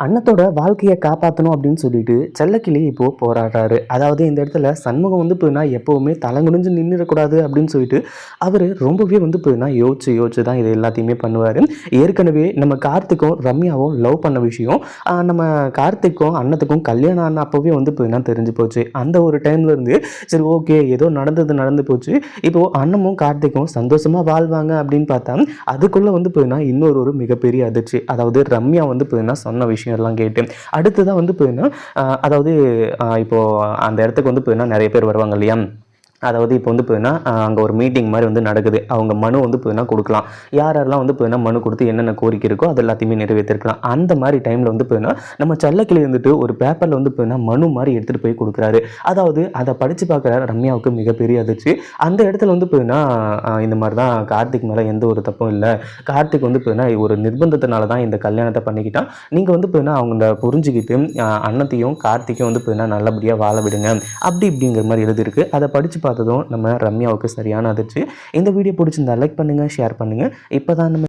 அன்னத்தோட வாழ்க்கையை காப்பாற்றணும் அப்படின்னு சொல்லிட்டு செல்லக்கிளி இப்போது போராடுறாரு. அதாவது இந்த இடத்துல சண்முகம் வந்து போயினா எப்போவுமே தலைகுனிஞ்சு நின்றுடக்கூடாது அப்படின்னு சொல்லிட்டு அவர் ரொம்பவே வந்து போயினா யோசிச்சு யோசிச்சு தான் இது எல்லாத்தையுமே பண்ணுவார். ஏற்கனவே நம்ம கார்த்திக்கும் ரம்யாவும் லவ் பண்ண விஷயம் நம்ம கார்த்திக்கும் அன்னத்துக்கும் கல்யாணம் ஆன அப்போவே வந்து போயினா தெரிஞ்சு போச்சு. அந்த ஒரு டைம்லேருந்து சரி ஓகே ஏதோ நடந்தது நடந்து போச்சு. இப்போது அண்ணமும் கார்த்திக்கும் சந்தோஷமாக வாழ்வாங்க அப்படின்னு பார்த்தா அதுக்குள்ளே வந்து போயினா இன்னொரு ஒரு மிகப்பெரிய அதிர்ச்சி. அதாவது ரம்யா வந்து போயினா சொன்ன விஷயம் எல்லாம் கேட்டு. அடுத்ததாக வந்து போயினா அதாவது இப்போது அந்த இடத்துக்கு வந்து போயினா நிறைய பேர் வருவாங்க இல்லையா? அதாவது இப்போ வந்து போயின்னா அங்கே ஒரு மீட்டிங் மாதிரி வந்து நடக்குது. அவங்க மனு வந்து போயின்னா கொடுக்கலாம். யார் யாரெல்லாம் வந்து போயின்னா மனு கொடுத்து என்னென்ன கோரிக்கை இருக்கோ அது எல்லாத்தையுமே நிறைவேற்றிருக்கலாம். அந்த மாதிரி டைமில் வந்து போயின்னா நம்ம செல்லக்கிளி வந்துட்டு ஒரு பேப்பரில் வந்து போயின்னா மனு மாதிரி எடுத்துகிட்டு போய் கொடுக்குறாரு. அதாவது அதை படித்து பார்க்குற ரம்யாவுக்கு மிகப்பெரிய அதிர்ச்சி. அந்த இடத்துல வந்து போயின்னா இந்த மாதிரி தான் கார்த்திக் மேலே எந்த ஒரு தப்பும் இல்லை. கார்த்திக் வந்து போயின்னா ஒரு நிர்பந்தத்தினால தான் இந்த கல்யாணத்தை பண்ணிக்கிட்டான். நீங்கள் வந்து போயின்னா அவங்க புரிஞ்சுக்கிட்டு அன்னத்தையும் கார்த்திக்கும் வந்து போயின்னா நல்லபடியாக வாழ விடுங்க. அப்படி இப்படிங்கிற மாதிரி எழுதியிருக்கு. அதை படித்து பார்த்ததும் நம்ம ரம்யாவுக்கு சரியான அதிர்ச்சி. இந்த வீடியோ பிடிச்சிருந்தா லைக் பண்ணுங்கள் ஷேர் பண்ணுங்கள் இப்போ தான் நம்ம